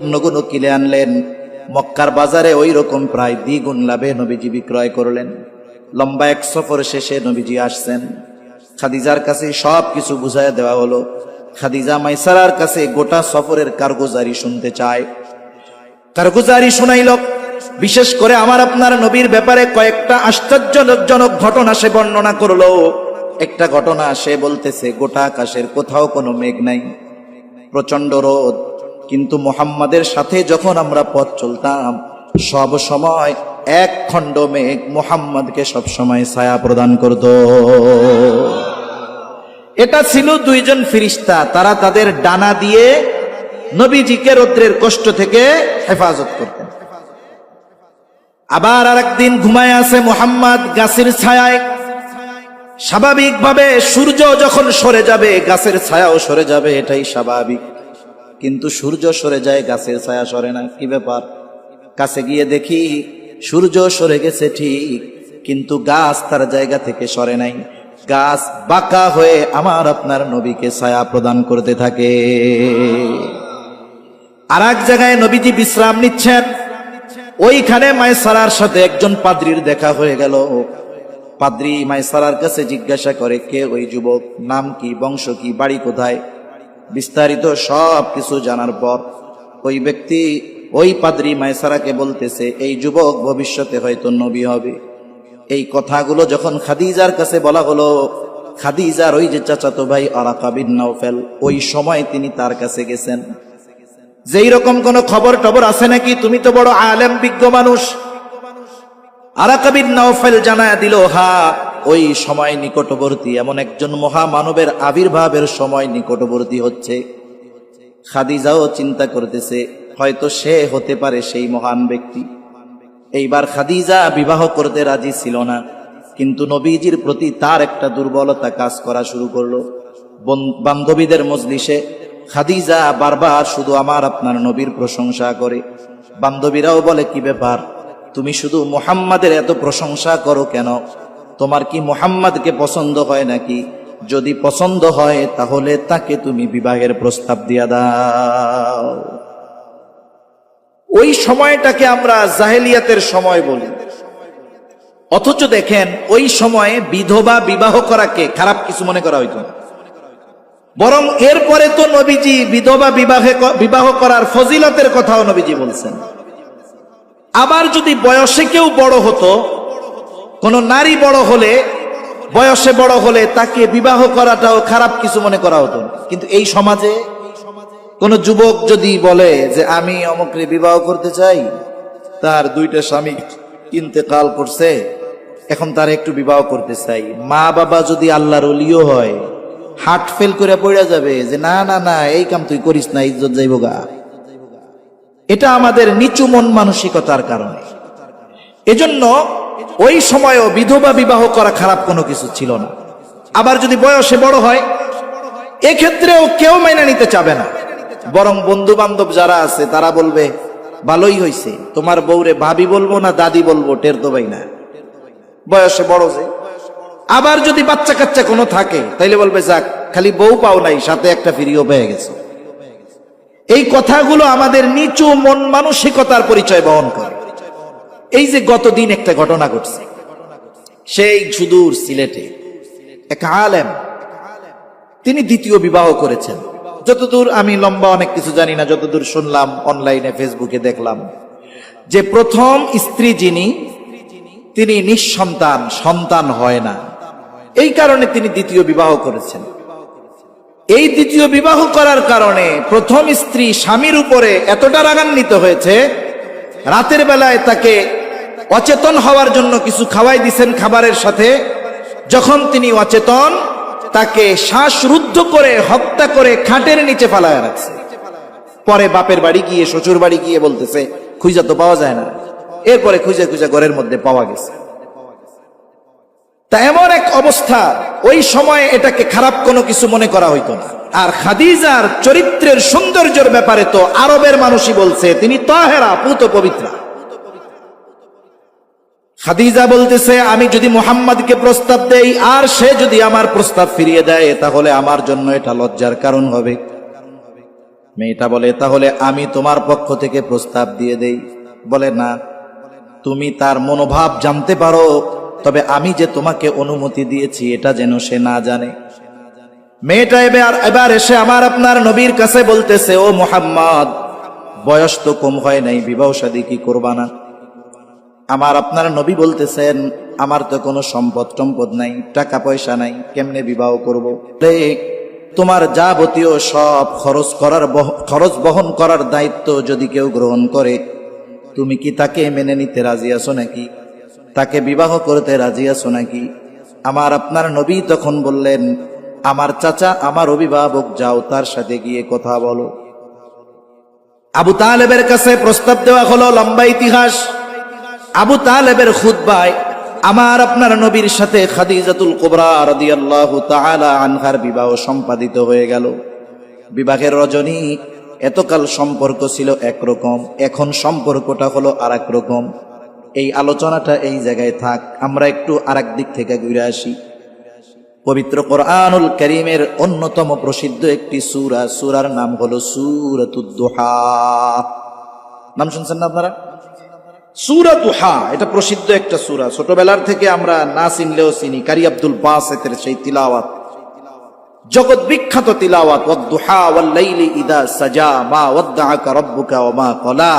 পণ্যগুলো কিনে আনলেন। মক্কার বাজারে ওই রকম প্রায় দ্বিগুণ লাভে নবীজি বিক্রয় করলেন। লম্বা এক সফর শেষে নবীজি আসছেন। খাদিজার কাছে সব কিছু বুঝায় দেওয়া হলো। খাদিজা মাইসারার কাছে গোটা সফরের কারগুজারি শুনতে চায়। কারগুজারি শুনাইল, বিশেষ করে আমার আপনার নবীর ব্যাপারে কয়েকটা আশ্চর্যজনক ঘটনা সে বর্ণনা করল। একটা ঘটনা সে বলতেছে, গোটা আকাশের কোথাও কোনো মেঘ নাই। প্রচণ্ড রোদ। কিন্তু মোহাম্মদের সাথে যখন আমরা পথ চলতাম, সব সময় এক খণ্ড মেঘ মোহাম্মদকে সব সময় ছায়া প্রদান করত। এটা ছিল দুইজন ফিরিস্তা, তারা তাদের ডানা দিয়ে নবীজিকে রৌদ্রের কষ্ট থেকে হেফাজত করতেন। আবার আরেকদিন ঘুমায় আছে মোহাম্মদ, গাছের ছায়ায়। স্বাভাবিকভাবে সূর্য যখন সরে যাবে, গাছের ছায়াও সরে যাবে, এটাই স্বাভাবিক। কিন্তু সূর্য সরে যায়, গাছের ছায়া সরে না। কি ব্যাপার? কাছে গিয়ে দেখি, সূর্য সরে গেছে ঠিক, কিন্তু গাছ তার জায়গা থেকে সরে নাই। গাছ বাঁকা হয়ে আমার আপনার নবীকে ছায়া প্রদান করতে থাকে। আর এক জায়গায় নবীজি বিশ্রাম নিচ্ছেন। ওইখানে মায়সারার সাথে একজন পাদ্রির দেখা হয়ে গেল। পাদ্রি মাইসারার কাছে জিজ্ঞাসা করে, কে ওই যুবক? নাম কি? বংশ কি? বাড়ি কোথায়? বিস্তারিত সব কিছু জানার পর, ওই ব্যক্তি, ওই পাদ্রি মাইসারাকে বলতেছে, এই যুবক ভবিষ্যতে হয়তো নবী হবে। এই কথাগুলো যখন খাদিজার কাছে বলা হলো, খাদিজার ওই যে চাচাতো ভাই আরাকাবিন নাওফেল, ওই সময় তিনি তার কাছে গেছেন। যেই রকম কোন খবর টবর আছে নাকি? তুমি তো বড় আলেম, বিজ্ঞ মানুষ। আরাকাবিন নাওফেল জানায় দিল, হা ওই সময় নিকটবর্তী, এমন একজন মহামানবের আবির্ভাবের সময় নিকটবর্তী হচ্ছে। খাদিজাও চিন্তা করতেছে, হয়তো সে হতে পারে সেই মহান ব্যক্তি। এইবার খাদিজা বিবাহ করতে রাজি ছিল না, কিন্তু নবীজির প্রতি তার একটা দুর্বলতা কাজ করা শুরু করল। বান্ধবীদের মজলিসে খাদিজা বারবার শুধু আমার, আপনার নবীর প্রশংসা করে। বান্ধবীরাও বলে, কি ব্যাপার? তুমি শুধু মোহাম্মদের এত প্রশংসা করো কেন? তোমার কি মোহাম্মদকে পছন্দ হয় নাকি? যদি পছন্দ হয়, তাহলে তাকে তুমি বিবাহের প্রস্তাব দিয়া দাও। ওই সময়টাকে আমরা জাহেলিয়াতের সময় বলি। অথচ দেখেন, ওই সময়ে বিধবা বিবাহ করাকে খারাপ কিছু মনে করা হইতো। বরং এরপরে তো নবীজি বিধবা বিবাহে বিবাহ করার ফজিলতের কথাও নবীজি বলছেন। আবার যদি বয়সে কেউ বড় হতো কোন নারী বড় হলে, বয়সে বড় হলে তাকে বিবাহ করাটাও খারাপ কিছু মনে করা হতো কিন্তু এই সমাজে কোন যুবক যদি বলে যে, আমি অমুকরে বিবাহ করতে চাই, তার দুইটা স্বামী ইন্তেকাল করছে, এখন তার একটু বিবাহ করতে চাই। মা বাবা যদি আল্লাহর অলিও হয়, হার্ট ফেল করে পড়ে যাবে যে, না না না, এই কাম তুই করিস না, ইজ্জত যাইব গা। এটা আমাদের নিচু মন মানসিকতার কারণে। এজন্য ওই সময়ও বিধবা বিবাহ করা খারাপ কোনো কিছু ছিল না। আবার যদি বয়সে বড় হয়, এক্ষেত্রেও কেউ মেনে নিতে চাবে না। বরং বন্ধু বান্ধব যারা আছে, তারা বলবে, ভালোই হইছে। তোমার বউরে ভাবি বলব না দাদি বলব, টের ভাই না। বয়সে বড় যে। আবার যদি বাচ্চা কাচ্চা কোনো থাকে, তাইলে বলবে, যাক, খালি বউ পাও নাই, সাথে একটা ফিরিও পেয়ে গেছে। এই কথাগুলো আমাদের নিচু মন মানসিকতার পরিচয় বহন করে। এই যে গতদিন একটা ঘটনা ঘটছে। সেই সুদূর সিলেটে এক আলেম, তিনি দ্বিতীয় বিবাহ করেছেন। যতদূর আমি লম্বা অনেক কিছু জানি না, যতদূর শুনলাম অনলাইনে, ফেসবুকে দেখলাম, যে প্রথম স্ত্রী যিনি, তিনি নিঃসন্তান, সন্তান হয় না। এই কারণে তিনি দ্বিতীয় বিবাহ করেছেন। এই দ্বিতীয় বিবাহ করার কারণে প্রথম স্ত্রী স্বামীর উপরে এতটা রাগান্বিত হয়েছে, রাতের বেলায় তাকে অচেতন হওয়ার জন্য কিছু খাওয়াই দিছেন খাবারের সাথে। যখন তিনি অচেতন, তাকে শ্বাসরুদ্ধ করে হত্যা করে খাটের নিচে ফালায় রাখছে। পরে বাপের বাড়ি গিয়ে, শ্বশুর বাড়ি গিয়ে বলতেছে, খুঁজা তো পাওয়া যায় না। এরপরে খুঁজে খুঁজে ঘরের মধ্যে পাওয়া গেছে। তা এমন এক অবস্থা, ওই সময় এটাকে খারাপ কোনো কিছু মনে করা হইতো না। আর খাদিজার চরিত্রের সৌন্দর্যের ব্যাপারে তো আরবের মানুষই বলছে, তিনি তাহেরা, পুত পবিত্রা। খাদিজা বলতেছে, আমি যদি মোহাম্মদকে প্রস্তাব দেই, আর সে যদি আমার প্রস্তাব ফিরিয়ে দেয়, তাহলে আমার জন্য এটা লজ্জার কারণ হবে। মেয়েটা বলে, তাহলে আমি তোমার পক্ষ থেকে প্রস্তাব দিয়ে দেই। বলে, না, তুমি তার মনোভাব জানতে পারো, তবে আমি যে তোমাকে অনুমতি দিয়েছি, এটা যেন সে না জানে। মেয়েটা এবার এবার এসে আমার আপনার নবীর কাছে বলতেছে, ও মোহাম্মদ, বয়স তো কম হয় নাই, বিবাহ সাদী কি করবা না? আমার আপনার নবী বলতেছেন, আমার তো কোনো সম্পদ টম্পদ নাই, টাকা পয়সা নাই, কেমনে বিবাহ করব? তোমার যাবতীয় সব খরচ করার খরচ বহন করার দায়িত্ব যদি কেউ গ্রহণ করে, তুমি কি তাকে মেনে নিতে রাজি আছো নাকি? তাকে বিবাহ করতে রাজি আছো নাকি? আমার আপনার নবী তখন বললেন, আমার চাচা, আমার অভিভাবক, যাও তার সাথে গিয়ে কথা বলো। আবু তালেবের কাছে প্রস্তাব দেওয়া হলো লম্বা ইতিহাস। আবু তালেবের খুদ্বায় আমার আপনার নবীর সাথে খাদিজাতুল কুবরা রাদিয়াল্লাহু তাআলা আনহার বিবাহ সম্পাদিত হয়ে গেল। বিবাহের রজনী এতকাল সম্পর্ক ছিল একরকম, এখন সম্পর্কটা হলো আরেক রকম। এই আলোচনাটা এই জায়গায় থাক, আমরা একটু আরেক দিক থেকে ঘুরে আসি। পবিত্র কোরআনুল করিমের অন্যতম প্রসিদ্ধ একটি সূরা, সূরার নাম হলো সূরাতুদ্দোহা নাম শুনছেন না আপনারা? সূরা দুহা, এটা প্রসিদ্ধ একটা সূরা। ছোটবেলার থেকে আমরা না চিনলেও চিনি। কারি আব্দুল বাসেতের সেই তিলাওয়াত। জগৎ বিখ্যাত তিলাওয়াত ওয়াদ্দুহা ওয়াল্লাইলি ইদা সাজা মা ওয়াদ্দাআকা রাব্বুকা ওয়া মা ক্বালা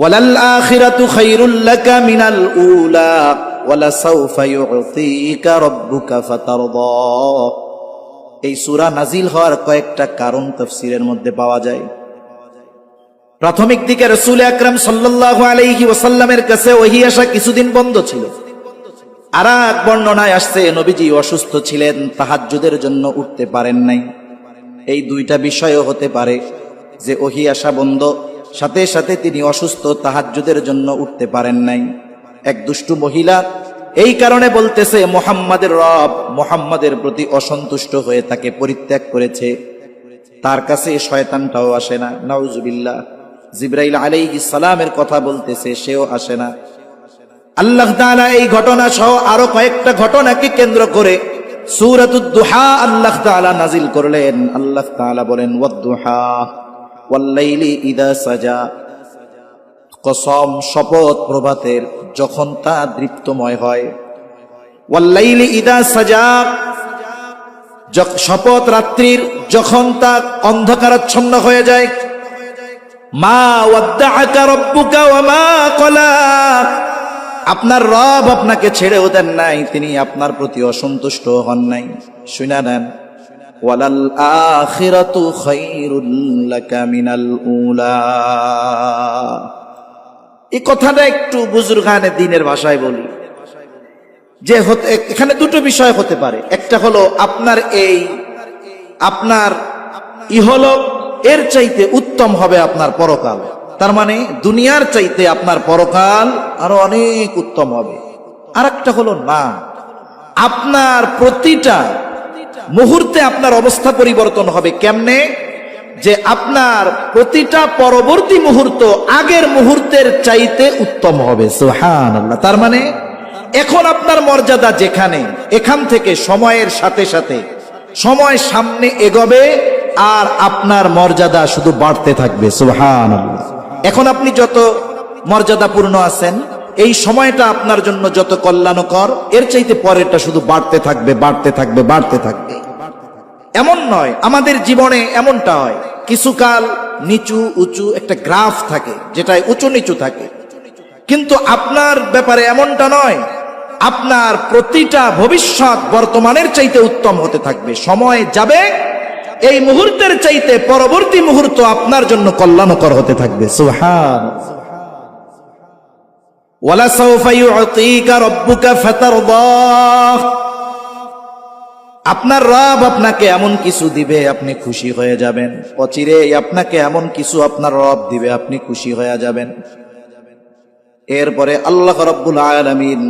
ওয়ালাল আখিরাতু খায়রুল লাকা মিনাল উলা ওয়ালাসাউফা ইউতিকা রাব্বুকা ফাতারদা। এই সূরা নাজিল হওয়ার কয়েকটা কারণ তাফসীরের মধ্যে পাওয়া যায়। প্রাথমিক দিকে রসুল আকরাম সাল্লাল্লাহু আলাইহি ওয়াসাল্লামের কাছে ওহি আসা কিছুদিন বন্ধ ছিল। আর এক বর্ণনায় আসছে, নবীজি অসুস্থ ছিলেন, তাহাজ্জুদের জন্য উঠতে পারেন নাই। এই দুইটা বিষয়ও হতে পারে যে ওহি আসা বন্ধ, সাথে সাথে তিনি অসুস্থ, তাহাজ্জুদের জন্য উঠতে পারেন নাই। এক দুষ্টু মহিলা এই কারণে বলতেছে, মোহাম্মদের রব মোহাম্মদের প্রতি অসন্তুষ্ট হয়ে তাকে পরিত্যাগ করেছে। তার কাছে শয়তানটাও আসে না। নাউজুবিল্লাহ। জিব্রাইল আলাইহিস সালামের কথা বলতেছে, সেও আসে না। আল্লাহ তাআলা এই ঘটনা সহ আরও কয়েকটা ঘটনাকে কেন্দ্র করে সূরাতুদ দুহা আল্লাহ তাআলা নাজিল করলেন। আল্লাহ তাআলা বলেন ওয়াদ-দুহা ওয়াল-লাইলি ইদা সাজা। কসম, শপথ, প্রভাতের যখন তা দৃপ্তময় হয়। ওয়াল-লাইলি ইদা সাজা। শপথ রাত্রির যখন তা অন্ধকারাচ্ছন্ন হয়ে যায় আপনার রব আপনাকে ছেড়েও দেন নাই, তিনি আপনার প্রতি অসন্তুষ্ট হন নাই। শুনা নেন, ওয়ালাল আখিরাতু উলা। এই কথাটা একটু বুজুর্গানে দিনের ভাষায় বলি। যে এখানে দুটো বিষয় হতে পারে। একটা হলো আপনার এই, আপনার ইহলোক এর চাইতে উত্তম হবে আপনার পরকাল। তার মানে দুনিয়ার চাইতে আপনার পরকাল আরও অনেক উত্তম হবে। আর একটা হলো না। আপনার প্রতিটা মুহূর্তে আপনার অবস্থা পরিবর্তন হবে কেমনে? যে আপনার প্রতিটা পরবর্তী মুহূর্ত আগের মুহূর্তের চাইতে উত্তম হবে। সুহান তার মানে এখন আপনার মর্যাদা যেখানে, এখান থেকে সময়ের সাথে সাথে সময় সামনে এগোবে আর আপনার মর্যাদা শুধু বাড়তে থাকবে সুহান এখন আপনি যত মর্যাদাপূর্ণ আছেন, এই সময়টা আপনার জন্য যত কল্যাণকর, এর চাইতে পরেরটা শুধু বাড়তে থাকবে বাড়তে থাকবে বাড়তে থাকবে। এমন নয়, আমাদের জীবনে এমনটা হয়, কিছুকাল নিচু, উঁচু একটা গ্রাফ থাকে, যেটায় উঁচু নিচু থাকে। কিন্তু আপনার ব্যাপারে এমনটা নয়, আপনার প্রতিটা ভবিষ্যৎ বর্তমানের চাইতে উত্তম হতে থাকবে, সময় যাবে এই মুহূর্তের চাইতে পরবর্তী মুহূর্ত আপনার জন্য কল্যাণকর হতে থাকবে। সুহান আপনার রব আপনাকে এমন কিছু দিবে, আপনি খুশি হয়ে যাবেন। অচিরে আপনাকে এমন কিছু আপনার রব দিবে, আপনি খুশি হয়ে যাবেন। এরপরে আল্লাহ রব্বুল আলমিন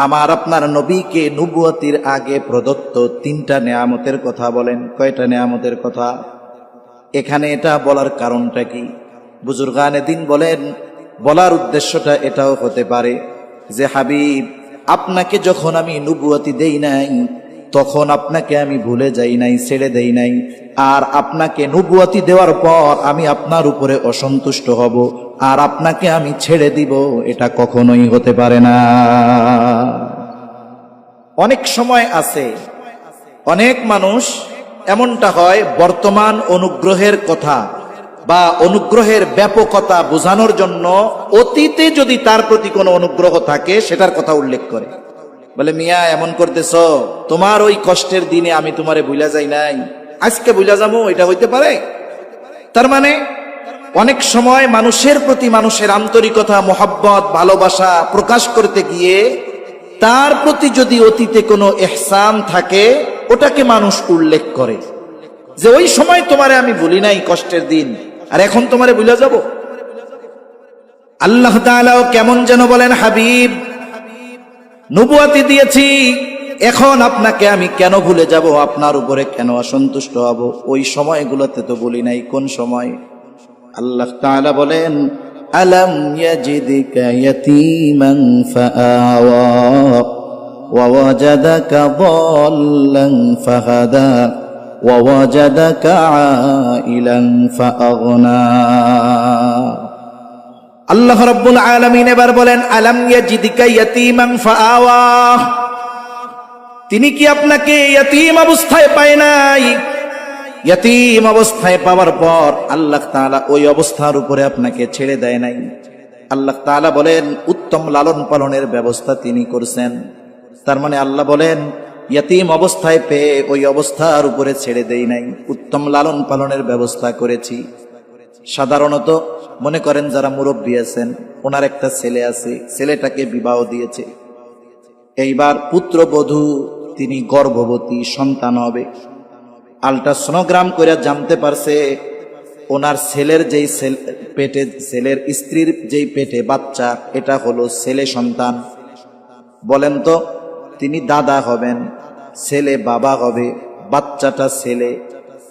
আমার আপনার নবীকে নবুয়তির আগে প্রদত্ত তিনটা নেয়ামতের কথা বলেন। কয়টা নেয়ামতের কথা? এখানে এটা বলার কারণটা কি? বুজুর্গানে দিন বলেন, বলার উদ্দেশ্যটা এটাও হতে পারে যে, হাবিব, আপনাকে যখন আমি নুবুয়াতি দেই নাই, তখন আপনাকে আমি ভুলে যাই নাই, ছেড়ে দেই নাই। আর আপনাকে নবুয়াতি দেওয়ার পর আমি আপনার উপরে অসন্তুষ্ট হব। আর আপনাকে আমি ছেড়ে দিব, এটা কখনোই হতে পারে না। অনেক সময় আছে, অনেক মানুষ এমনটা হয়, বর্তমান অনুগ্রহের কথা বা অনুগ্রহের ব্যাপকতা বোঝানোর জন্য অতীতে যদি তার প্রতি কোনো অনুগ্রহ থাকে, সেটার কথা উল্লেখ করে। বলে, মিয়া, এমন করতেছ? তোমার ওই কষ্টের দিনে আমি তোমারে বুঝা যাই নাই। আজকে বুঝা যাব এটা হইতে পারে? তার মানে অনেক সময় মানুষের প্রতি মানুষের আন্তরিকতা, মোহাব্বত, ভালোবাসা প্রকাশ করতে গিয়ে তার প্রতি যদি অতীতে কোনো এহসান থাকে, ওটাকে মানুষ উল্লেখ করে। যে ওই সময় তোমারে আমি বলি নাই কষ্টের দিন, আর এখন তোমারে বুঝা যাব। আল্লাহ তাআলাও কেমন যেন বলেন, হাবিব, নবুয়াতি দিয়েছি, এখন আপনাকে আমি কেন ভুলে যাব? আপনার উপরে কেন অসন্তুষ্ট হব? ওই সময়গুলোতে তো বলি নাই, কোন সময়? আল্লাহ তাআলা বলেন আলম ইয়াজিদিকা ইয়াতীমান ফাআওয়া ووجدك ضالا فهدى ووجدك عائلا فأغنى আল্লাহ রাব্বুল আলামিন এবার বলেন আলাম ইয়াজিদিকা ইয়াতীমান ফাআওয়া তিনি কি আপনাকে ইয়াতীম অবস্থায় পায় নাই ইয়াতীম অবস্থায় পাওয়ার পর আল্লাহ তাআলা ওই অবস্থার উপরে আপনাকে ছেড়ে দেয় নাই। আল্লাহ তাআলা বলেন, উত্তম লালন পালনের ব্যবস্থা তিনি করছেন। তার মানে আল্লাহ বলেন, ইয়াতীম অবস্থায় পেয়ে ওই অবস্থার উপরে ছেড়ে দেই নাই। উত্তম লালন পালনের ব্যবস্থা করেছি। সাধারণত মনে করেন যারা মুরব্বী আছেন, ওনার একটা ছেলে আছে, ছেলেটাকে বিবাহ দিয়েছে। এইবার পুত্রবধূ, তিনি গর্ভবতী, সন্তান হবে। আলট্রাসোনোগ্রাম করে জানতে পারছে, ওনার ছেলের যেই পেটে, ছেলের স্ত্রীর যেই পেটে বাচ্চা, এটা হলো ছেলে সন্তান। বলেন তো, তিনি দাদা হবেন, ছেলে বাবা হবে, বাচ্চাটা ছেলে,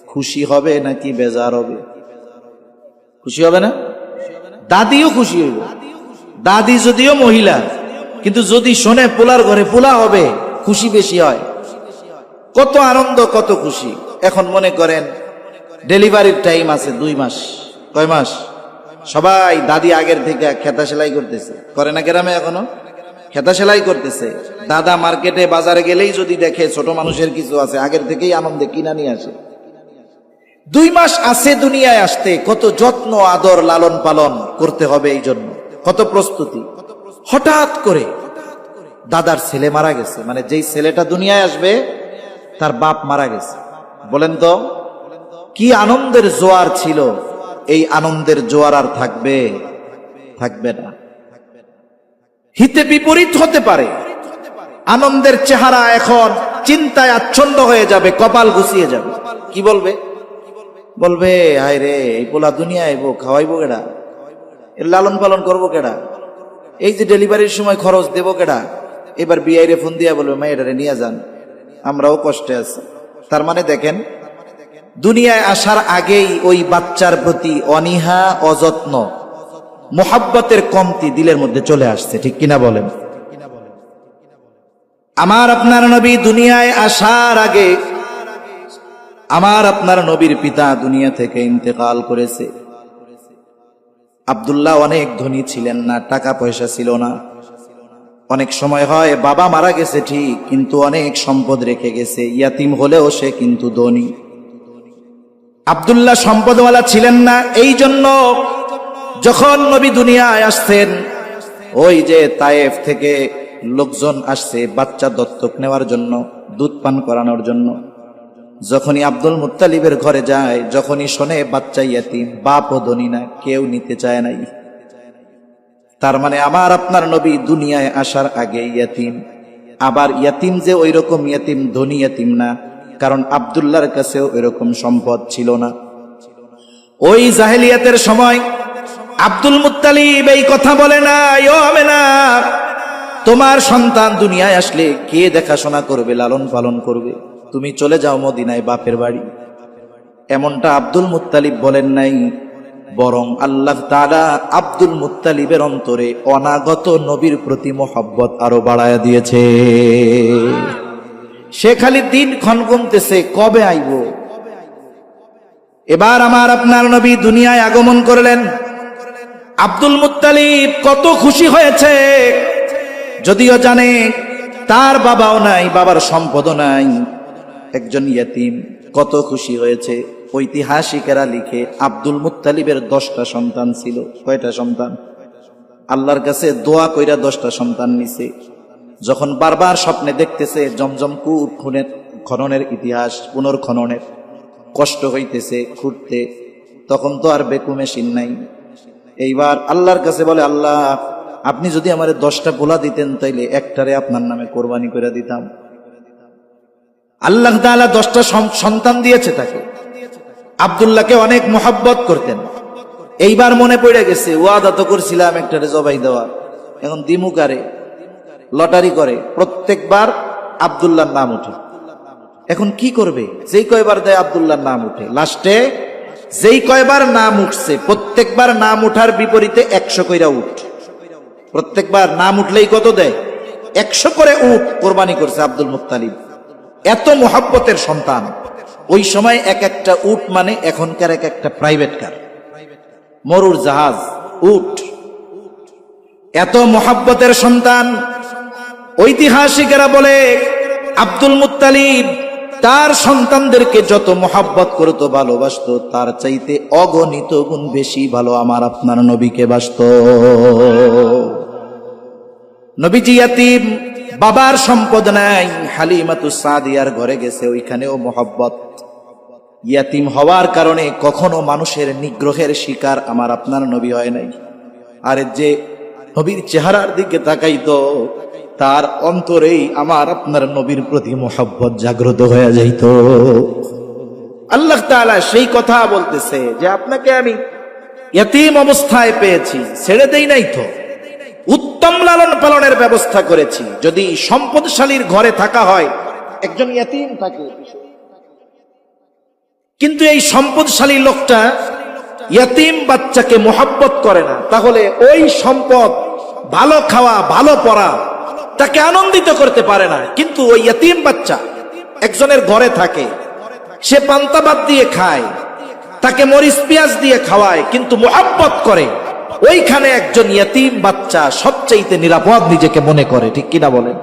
খুশি হবে নাকি বেজার হবে? খুশি হবে না? দাদিও খুশি হইব। দাদি যদিও মহিলা, কিন্তু যদি শোনে পোলার ঘরে পোলা হবে, খুশি বেশি হয়। কত আনন্দ, কত খুশি। এখন মনে করেন ডেলিভারির টাইম আছে দুই মাস। কয় মাস? সবাই দাদি আগের থেকে খেতা সেলাই করতেছে। করে না গ্রামে এখনও? খেতা সেলাই করতেছে। দাদা মার্কেটে বাজারে গেলেই যদি দেখে ছোট মানুষের কিছু আছে, আগের থেকেই আনন্দে কিনা নিয়ে আসে। দুই মাস আছে দুনিয়ায় আসতে, কত যত্ন, আদর, লালন পালন করতে হবে এই জন্য। কত প্রস্তুতি। হঠাৎ করে দাদার ছেলে মারা গেছে। মানে যেই ছেলেটা দুনিয়ায় আসবে, তার বাপ মারা গেছে। বলেন তো, কি আনন্দের জোয়ার ছিল? এই আনন্দের জোয়ার আর থাকবে থাকবে না। হিতে বিপরীত হতে পারে। আনন্দের চেহারা এখন চিন্তায় আচ্ছন্ন হয়ে যাবে, কপাল গুছিয়ে যাবে। কি বলবে? বলবে, হায় রে, এই পোলা দুনিয়া আইবো খাওয়াইবো কেডা? এর লালন পালন করব কেডা? এই যে ডেলিভারির সময় খরচ দেবো কেডা? এবার বিআইরে ফোন দিয়া বলবে মেয়েটারে নিয়ে যান, আমরাও কষ্টে আছি। তার মানে দেখেন, দুনিয়ায় আসার আগেই ওই বাচ্চার প্রতি অনীহা, অযত্ন, মোহাব্বতের কমতি দিলের মধ্যে চলে আসছে, ঠিক কিনা বলেন? আমার আপনার নবী দুনিয়ায় আসার আগে, আমার আপনার নবীর পিতা দুনিয়া থেকে ইন্তেকাল করেছে। আব্দুল্লাহ অনেক ধনী ছিলেন না, টাকা পয়সা ছিল না। অনেক সময় হয়, বাবা মারা গেছে ঠিক, কিন্তু অনেক সম্পদ রেখে গেছে। ইয়াতিম হলেও সে কিন্তু ধনী। আব্দুল্লাহ সম্পদওয়ালা ছিলেন না, এই জন্য যখন নবী দুনিয়ায় আসতেন ওই যে তায়েফ থেকে লোকজন আসছে বাচ্চা দত্তক নেওয়ার জন্য, দুধ পান করানোর জন্য। যখনই আব্দুল মুত্তালিবের ঘরে যায়, যখনই শোনে বাচ্চা ইয়াতিম বাপ ও ধনী না, কেউ নিতে চায় নাই। তার মানে আমার আপনার নবী দুনিয়ায় আসার আগে ইয়াতিম। আবার ইয়াতিম যে ওই রকম ইয়াতিম, ধনী ইয়াতিম না, কারণ আবদুল্লাহর কাছেও এরকম সম্পদ ছিল না। ওই জাহেলিয়াতের সময় আব্দুল মুত্তালিব এই কথা বলে না ও আমেনা, তোমার সন্তান দুনিয়ায় আসলে কে দেখাশোনা করবে, লালন পালন করবে? তুমি চলে যাও মদিনায় বাপের বাড়ি। এমনটা আব্দুল মুতালিব বলেন নাই। বরং আল্লাহ তাআলা আব্দুল মুত্তালিবের অন্তরে অনাগত নবীর প্রতি মোহাব্বত আরও বাড়ায়া দিয়েছে। সে খালি দিন ক্ষণ গুনতেছে কবে আইব? এবার আমার আপনার নবী দুনিয়ায় আগমন করলেন। আব্দুল মুত্তালিব কত খুশি হয়েছে। যদিও জানে তার বাবাও নাই, বাবার সম্পদও নাই। একজন ইয়াতিম কত খুশি হয়েছে। ঐতিহাসিকেরা লিখে আব্দুল মুত্তালিবের দশটা সন্তান ছিল। কয়টা সন্তান? আল্লাহর কাছে দোয়া কইরা দশটা সন্তান নিছে। যখন বারবার স্বপ্নে দেখতেছে জমজম কুট খুনের খননের ইতিহাস, পুনর্খননের, কষ্ট হইতেছে খুঁড়তে, তখন তো আর বেকু মেশিন নাই। এইবার আল্লাহর কাছে বলে, আল্লাহ, আপনি যদি আমার দশটা পোলা দিতেন, তাইলে একটারে আপনার নামে কোরবানি করে দিতাম। আল্লাহ দশটা সন্তান দিয়েছে তাকে। আবদুল্লাহকে অনেক মোহাব্বত করতেন। এইবার মনে পড়ে গেছে, ওয়াদা তো করছিলাম একটারে জবাই দেওয়া। এখন দিমুকারে লটারি করে। প্রত্যেকবার আবদুল্লাহর নাম উঠে এখন কি করবে? যেই কয়বার দেয় আবদুল্লাহর নাম উঠে লাস্টে যেই কয়বার নাম উঠছে, প্রত্যেকবার নাম উঠার বিপরীতে একশো কইরা উঠ। প্রত্যেকবার নাম উঠলেই কত দেয়? একশো করে উঠ কোরবানি করছে আব্দুল মুত্তালিব। এত মোহাব্বতের সন্তান। ওই সময় এক একটা উট মানে এখনকার এক একটা প্রাইভেট কার মরুর জাহাজ, উট। এত মোহাব্বতের সন্তান ঐতিহাসিকেরা বলে আব্দুল মুত্তালিব, তার সন্তানদেরকে যত মোহাব্বত করতো, ভালোবাসতো, তার চাইতে অগণিত গুণ বেশি ভালো আমার আপনার নবীকে বাসত। নবীজি বাবার সম্পদ নাই, হালিমাতু সাদিয়ার ঘরে গেছে, ওইখানেও মোহাব্বত। ইয়াতিম হওয়ার কারণে কখনো মানুষের নিগ্রহের শিকার আমার আপনার নবী হয় নাই। আর যে নবীর চেহারার দিকে তাকাইতো, তার অন্তরেই আমার আপনার নবীর প্রতি মোহাব্বত জাগ্রত হয়ে যাইত। আল্লাহ তাআলা সেই কথা বলতেছে যে আপনাকে আমি ইয়াতিম অবস্থায় পেয়েছি, ছেড়ে দেই নাই তো। উত্তম লালন পালনের ব্যবস্থা করেছি। যদি সম্পদশালীর ঘরে থাকা হয়, একজন ইয়াতিম থাকে কিন্তু এই সম্পদশালী লোকটা ইয়াতিম বাচ্চাকে মোহাব্বত করে না। তাহলে ওই সম্পদ ভালো খাওয়া, ভালো পড়া, তাকে আনন্দিত করতে পারে না। কিন্তু ওই ইয়াতিম বাচ্চা একজনের ঘরে থাকে। সে পান্তা ভাত দিয়ে খায়, তাকে মরিচ পেঁয়াজ দিয়ে খাওয়ায়, কিন্তু মোহাব্বত করে। ওইখানে একজন ইয়াতিম বাচ্চা সবচাইতে নিরাপদ নিজেকে মনে করে। ঠিক কিনা বলেন?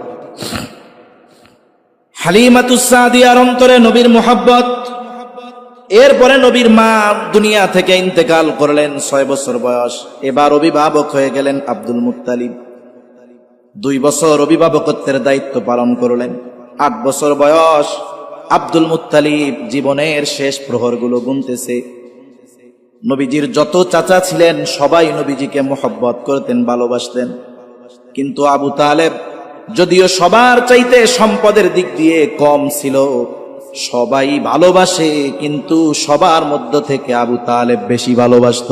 হালিমাতুসাদিয়ার অন্তরে নবীর মোহাব্বত এরপরে নবীর মা দুনিয়া থেকে ইন্তেকাল করলেন, ছয় বছর বয়স। এবার অভিভাবক হয়ে গেলেন আব্দুল মুত্তালিব। দুই বছর অভিভাবকত্বের দায়িত্ব পালন করলেন। আট বছর বয়স, আব্দুল মুত্তালিব জীবনের শেষ প্রহরগুলো গুনতেছে। নবীজির যত চাচা ছিলেন, সবাই নবীজিকে মোহব্বত করতেন, ভালোবাসতেন। কিন্তু আবু তালেব, যদিও সবার চাইতে সম্পদের দিক দিয়ে কম ছিল সবাই ভালোবাসে, কিন্তু সবার মধ্য থেকে আবু তালেব বেশি ভালোবাসত।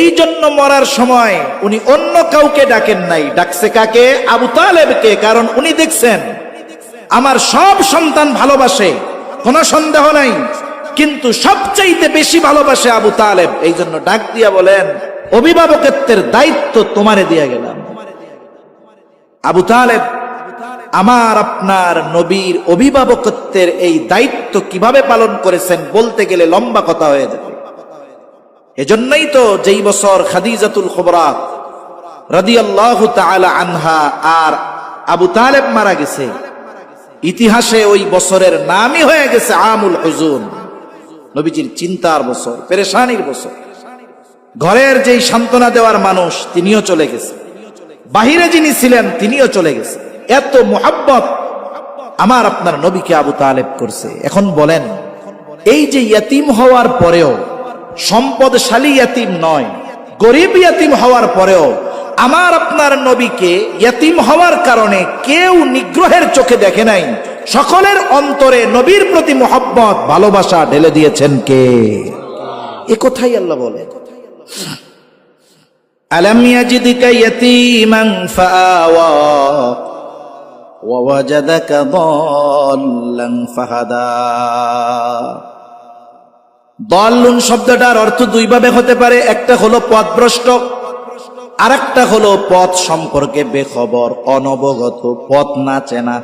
এই জন্য মরার সময় উনি অন্য কাউকে ডাকেন নাই। ডাকছে কাকে? আবু তালেবকে, কারণ উনি দেখছেন, আমার সব সন্তান ভালোবাসে, কোনো সন্দেহ নাই, কিন্তু সবচাইতে বেশি ভালোবাসে আবু তালেব। এই জন্য ডাক দিয়া বলেন, অভিভাবকত্বের দায়িত্ব তোমারে দিয়া গেলাম। আবু তালেব আমার আপনার নবীর অভিভাবকত্বের এই দায়িত্ব কীভাবে পালন করেছেন বলতে গেলে লম্বা কথা হয়ে যাবে। এজন্যই তো যেই বছর খাদিজাতুল খবরা রাদিয়াল্লাহু তাআলা আনহা আর আবু তালেব মারা গেছে, ইতিহাসে ওই বছরের নামই হয়ে গেছে আমুল হুজুন। নবীজির চিন্তার বছর, পেরেশানির বছর। ঘরের যেই সান্ত্বনা দেওয়ার মানুষ তিনিও চলে গেছে। বাহিরে যিনি ছিলেন তিনিও চলে গেছে। এত মোহাব্বত আমার আপনার নবীকে আবু তালেব করছে। এখন বলেন, এই যে ইয়াতিম হওয়ার পরেও, সম্পদশালী ইয়াতিম নয়, গরিব ইয়াতিম হওয়ার পরেও আমার আপনার নবীকে ইয়াতিম হওয়ার কারণে কেউ নিগ্রহের চোখে দেখে নাই। সকলের অন্তরে নবীর প্রতি মোহাব্বত, ভালোবাসা ঢেলে দিয়েছেন কে? এ কথাই আল্লাহ বলে। আলম ইয়াজিদিকা ইয়াতীমান ফাআওয়া। ووجدك ضالا فهدى দল্লুন শব্দটার অর্থ দুইভাবে হতে পারে একটা হলো পথভ্রষ্ট আরেকটা হলো পথ সম্পর্কে বেখবর অনবগত পথ না চেনা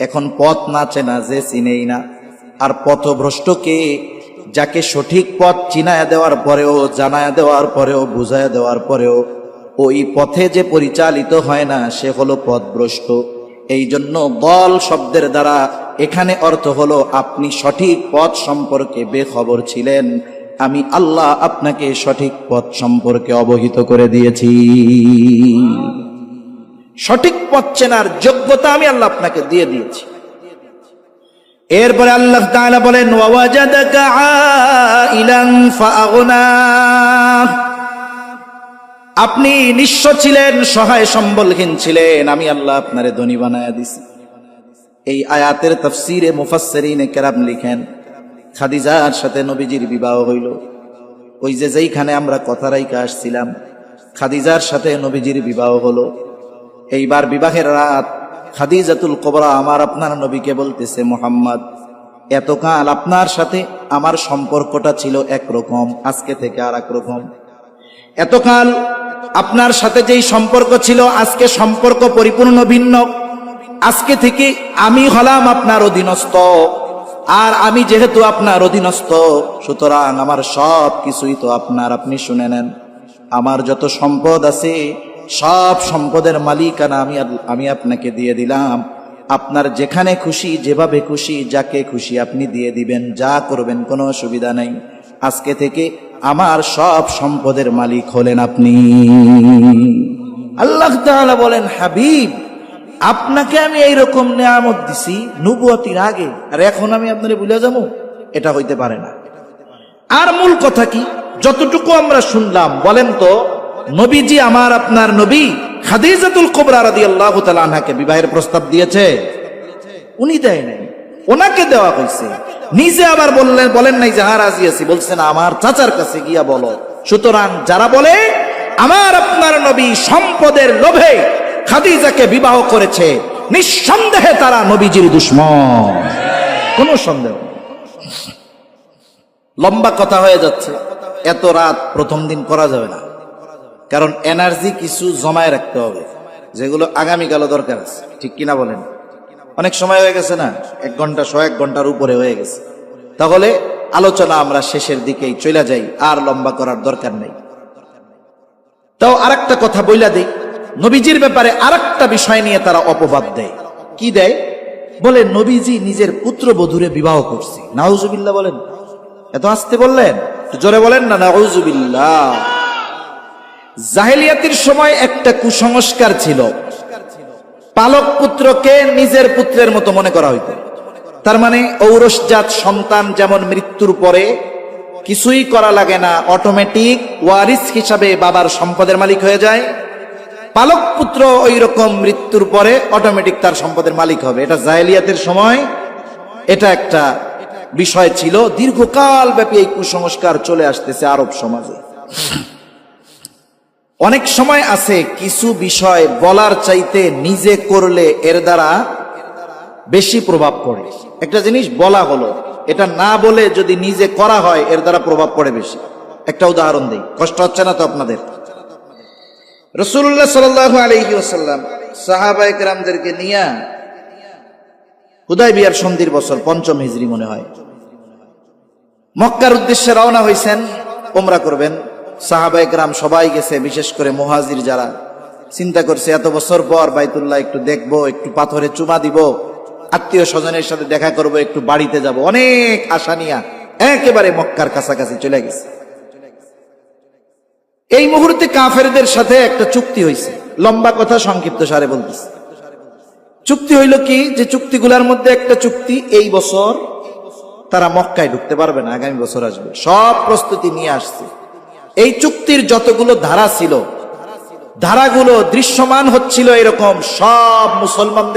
এখন পথ না চেনা যে চিনেই না আর পথভ্রষ্টকে যাকে সঠিক পথ চিনায় দেওয়ার পরেও জানায় দেওয়ার পরেও বুঝায় দেওয়ার পরেও ওই পথে যে পরিচালিত হয় না, সে হলো পথভ্রষ্ট। এই জন্য দল শব্দের দ্বারা এখানে অর্থ হলো, আপনি সঠিক পথ সম্পর্কে বেখবর ছিলেন। আমি আল্লাহ আপনাকে সঠিক পথ সম্পর্কে অবহিত করে দিয়েছি। সঠিক পথ চেনার যোগ্যতা আমি আল্লাহ আপনাকে দিয়ে দিয়েছি। এরপরে আল্লাহ তাআলা বলেন ওয়াজাদাকা আইলান ফাআগনা। আপনি নিঃস্ব ছিলেন, সহায় সম্বলহীন ছিলেন। আমি আল্লাহ আপনারে ধনী বানায়া দিছি। এই আয়াতের তফসিরে মুফাসসিরিনে কেরাম লিখেন, খাদিজার সাথে নবীজির বিবাহ হইল। ওই যে যেইখানে আমরা কথা রাইকা আসছিলাম, খাদিজার সাথে নবীজির বিবাহ হলো। এইবার বিবাহের রাত খাদিজাতুল কবরা আমার আপনার নবীকে বলতেছে, মোহাম্মদ, এতকাল আপনার সাথে আমার সম্পর্কটা ছিল একরকম, আজকে থেকে আর এক রকম। এতকাল আপনার সাথে যেই সম্পর্ক ছিল, আজকে সম্পর্ক পরিপূর্ণ ভিন্ন। আজকে থেকে আমি হলাম আপনার অধীনস্থ। আর আমি যেহেতু আপনার অধীনস্থ, সুতরাং আমার সব কিছুই তো আপনার, আপনি শুনে নেন। আমার যত সম্পদ আছে, সব সম্পদের মালিকানা আমি আমি আপনাকে দিয়ে দিলাম। আপনার যেখানে খুশি, যেভাবে খুশি, যাকে খুশি আপনি দিয়ে দিবেন, যা করবেন, কোনো অসুবিধা নেই। আজকে থেকে আমার সব সম্পদের মালিক হলেন আপনি। আল্লাহ তাআলা বলেন, হাবিব, আপনাকে আমি এইরকম নেয়ামত দিছি নুবুয়তির আগে, আর এখন আমি আপনারে ভুলে যাব, এটা হইতে পারে না। আর মূল কথা কি? যতটুকু আমরা শুনলাম, বলেন তো, নবীজি আমার আপনার নবী খাদিজাতুল কোবরা রাদিয়াল্লাহু তাআলা আনহাকে বিবাহের প্রস্তাব দিয়েছে। উনি দেয় নাই, ওনাকে দেওয়া হয়েছে নিজে আবার বললেন বলেন নাই যে হ্যাঁ রাজি আছি। বলছেন আমার চাচার কাছে গিয়া বলো। সুতরাং যারা বলে, আমার আপনার নবী সম্পদের লোভে খাদিজাকে বিবাহ করেছে, নিঃসন্দেহে তারা নবীজির দুশ্মন। কোনো সন্দেহ লম্বা কথা হয়ে যাচ্ছে। এত রাত প্রথম দিন করা যাবে না। কারণ এনার্জি কিছু জমায় রাখতে হবে, যেগুলো আগামীকালও দরকার আছে। ঠিক কিনা বলেন? অনেক সময় হয়ে গেছে না? এক ঘণ্টা শো এক ঘণ্টার উপরে হয়ে গেছে। তাহলে আলোচনা আমরা শেষের দিকেই চলে যাই, আর লম্বা করার দরকার নেই। তাও আরেকটা কথা বইলা দেই, নবীজির ব্যাপারে আরেকটা বিষয় নিয়ে তারা অপবাদ দেয়। কি দেয়? বলে, নবীজি নিজের পুত্র পুত্রবধূরে বিবাহ করছে। নাউজুবিল্লাহ বলেন। এত আসতে বললেন? জোরে বলেন না, নাউজুবিল্লাহ। জাহেলিয়াতির সময় একটা কুসংস্কার ছিল। পালক পুত্রকে নিজের পুত্রের মতো মনে করা হইত। তার মানে ঔরসজাত সন্তান যেমন মৃত্যুর পরে কিছুই করা লাগে না অটোমেটিক ওয়ারিস হিসাবে বাবার সম্পদের মালিক হয়ে যায়। পালক পুত্র ওই রকম মৃত্যুর পরে অটোমেটিক তার সম্পদের মালিক হবে। এটা জাহেলিয়াতের সময়। এটা একটা বিষয় ছিল। দীর্ঘকাল ব্যাপী এই কুসংস্কার চলে আসতেছে আরব সমাজে। অনেক সময় আছে কিছু বিষয় বলার চাইতে নিজে করলে এর দ্বারা বেশি প্রভাব পড়ে। একটা জিনিস বলা হলো, এটা না বলে যদি নিজে করা হয়, এর দ্বারা প্রভাব পড়ে বেশি। একটা উদাহরণ দিই, কষ্ট হচ্ছে না তো আপনাদের? রসুল্লাহ সাল আলহি ওসাল্লাম সাহাবাইক রামদেরকে নিয়ে হুদাই বিয়ার সন্ধির বছর, পঞ্চম হিজড়ি মনে হয়, মক্কার উদ্দেশ্যে রওনা হয়েছেন ওমরা করবেন। সাহাবাইক রাম সবাই গেছে, বিশেষ করে মহাজির যারা। চিন্তা করছে, এত বছর পর বাইতুল্লাহ একটু দেখব, একটু পাথরে চুমা দিব, আত্মীয় স্বজনের সাথে দেখা করব, একটু বাড়িতে যাব। অনেক আশা নিয়া একেবারে মক্কার কাছাকাছি চলে গেছে। এই মুহূর্তে কাফেরদের সাথে একটা চুক্তি হয়েছে লম্বা কথা, সংক্ষিপ্ত সারে বলতেছে। চুক্তি হইল কি, যে চুক্তিগুলোর মধ্যে একটা চুক্তি এই বছর তারা মক্কায় ঢুকতে পারবে না, আগামী বছর আসবে। সব প্রস্তুতি নিয়ে আসছে। এই চুক্তির যতগুলো ধারা ছিল ধারাগুলো দৃশ্যমান হচ্ছিল এরকম সব মুসলমানদের